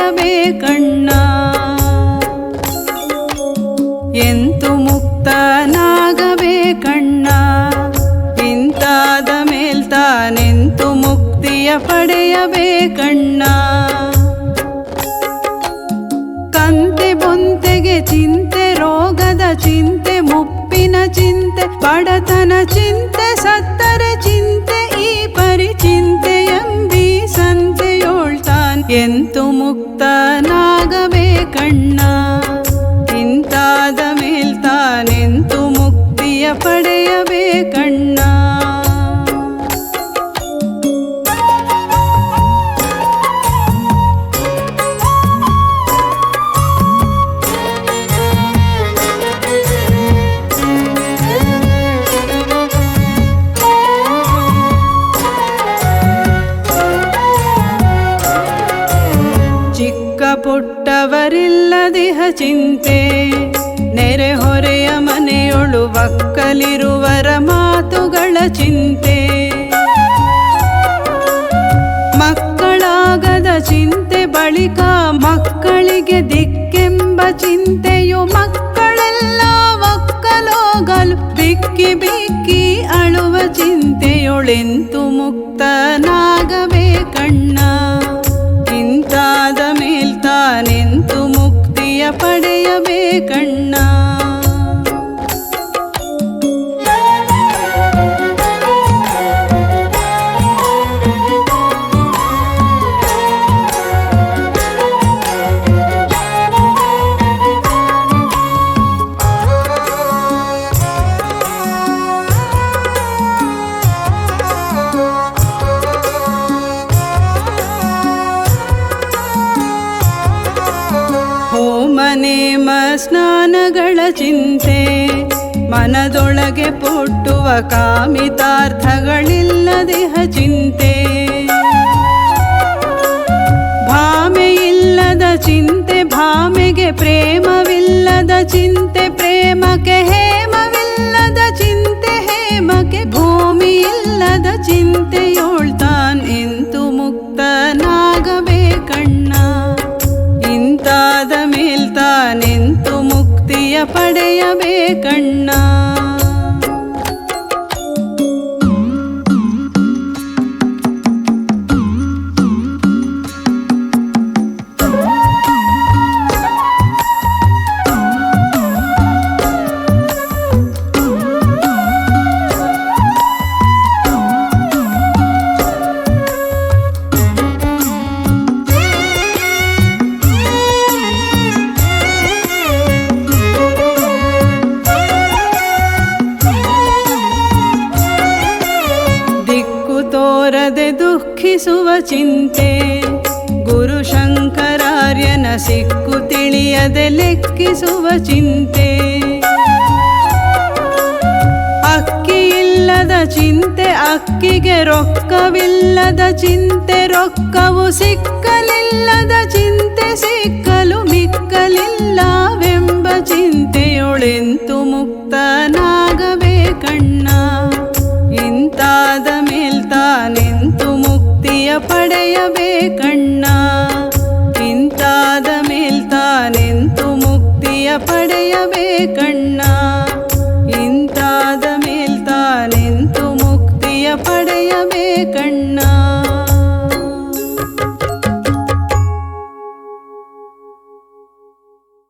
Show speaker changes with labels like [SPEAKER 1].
[SPEAKER 1] ಪಡೆಯಬೇಕಣ್ಣ ಎಂತು ಮುಕ್ತನಾಗಬೇಕಣ್ಣ ಇಂತಾದ ಮೇಲ್ತಾನೆಂತು ಮುಕ್ತಿಯ ಪಡೆಯಬೇಕಣ್ಣ ಕಂತೆ ಬೊಂತೆಗೆ ಚಿಂತೆ, ರೋಗದ ಚಿಂತೆ, ಮುಪ್ಪಿನ ಚಿಂತೆ, ಬಡತನ ಚಿಂತೆ, ಸತ್ತರೆ ಚಿಂತೆ, ಈ ಪರಿ ಚಿಂತೆ ಎಂಬಿ ಸಂತೆಯೋಳ್ತಾನ್ ಮುಕ್ತನಾಗವೇ ಕಣ್ಣ? ಇಂತಾದ ಮೇಲ್ತಾನೆಂತು ಮುಕ್ತಿಯ ಪಡೆಯಬೇಕಣ್ಣ ಚಿಂತೆ ನೆರೆಹೊರೆಯ ಮನೆಯೊಳು ಒಕ್ಕಲಿರುವರ ಮಾತುಗಳ ಚಿಂತೆ. ಮಕ್ಕಳಾಗದ ಚಿಂತೆ ಬಳಿಕ ಮಕ್ಕಳಿಗೆ ದಿಕ್ಕೆಂಬ ಚಿಂತೆಯು ಮಕ್ಕಳೆಲ್ಲ ಒಕ್ಕಲೋಗಲು ಬಿಕ್ಕಿ ಬಿಕ್ಕಿ ಅಳುವ ಚಿಂತೆಯೊಳೆಂತು ಮುಕ್ತನಾಗಬೇಕಣ್ಣ ಪಡೆಯಬೇಕಣ್ಣ. ಸ್ನಾನಗಳ ಚಿಂತೆ, ಮನದೊಳಗೆ ಪೊಡ್ಡುವ ಕಾಮಿತಾರ್ಥಗಳಿಲ್ಲ ದೇಹ ಚಿಂತೆ ಭಾಮೆಯಿಲ್ಲದ ಚಿಂತೆ, ಭಾಮೆಗೆ ಪ್ರೇಮವಿಲ್ಲದ ಚಿಂತೆ, ಪ್ರೇಮಕ್ಕೆ ಹೇಮವಿಲ್ಲದ ಚಿಂತೆ, ಹೇಮಕ್ಕೆ ಭೂಮಿಯಿಲ್ಲದ ಚಿಂತೆಯೋಳ್ತಾನ್ ಪಡೆಯಬೇಕಣ್ಣ ತೋರದೆ ದುಃಖಿಸುವ ಚಿಂತೆ. ಗುರು ಶಂಕರಾರ್ಯನ ಸಿಕ್ಕು ತಿಳಿಯದೆ ಲೆಕ್ಕಿಸುವ ಚಿಂತೆ. ಅಕ್ಕಿ ಇಲ್ಲದ ಚಿಂತೆ, ಅಕ್ಕಿಗೆ ರೊಕ್ಕವಿಲ್ಲದ ಚಿಂತೆ, ರೊಕ್ಕವು ಸಿಕ್ಕಲಿಲ್ಲದ ಇಂತಾದ ಮೇಲ್ತಾನೆಂತು ಮುಕ್ತಿಯ ಪಡೆಯಬೇಕಣ್ಣ